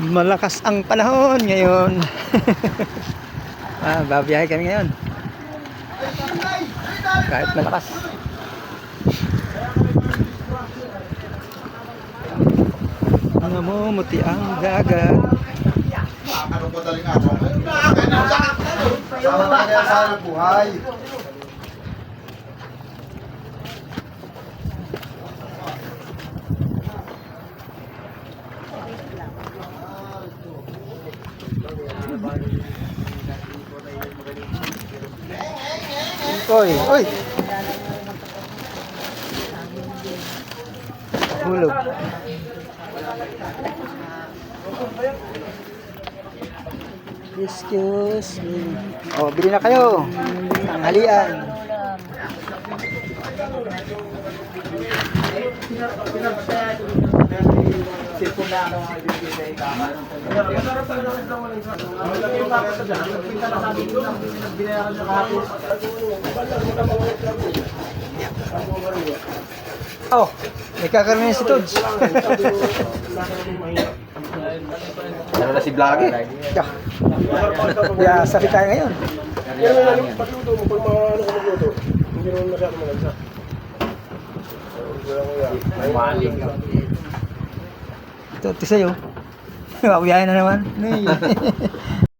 Malakas ang panahon ngayon. ah, babiyahe kami ngayon. Kahit malakas. Namumuti ang dagat. Ano ba daling araw? Sama na kaya sa buhay. Oy, oy. Hulog. Excuse me. Oh, bili na kayo. Tanghalian. Oh, may kakaroon si Tods. Ano na si Vloggy? Yeah. Yeah, sakit tayo ngayon. Yan na lang yung pagluto mo, pag mga ano ka magluto, hindi naman masyado malansa. Maling. Ito, ito sa'yo. Mabiyahe na naman.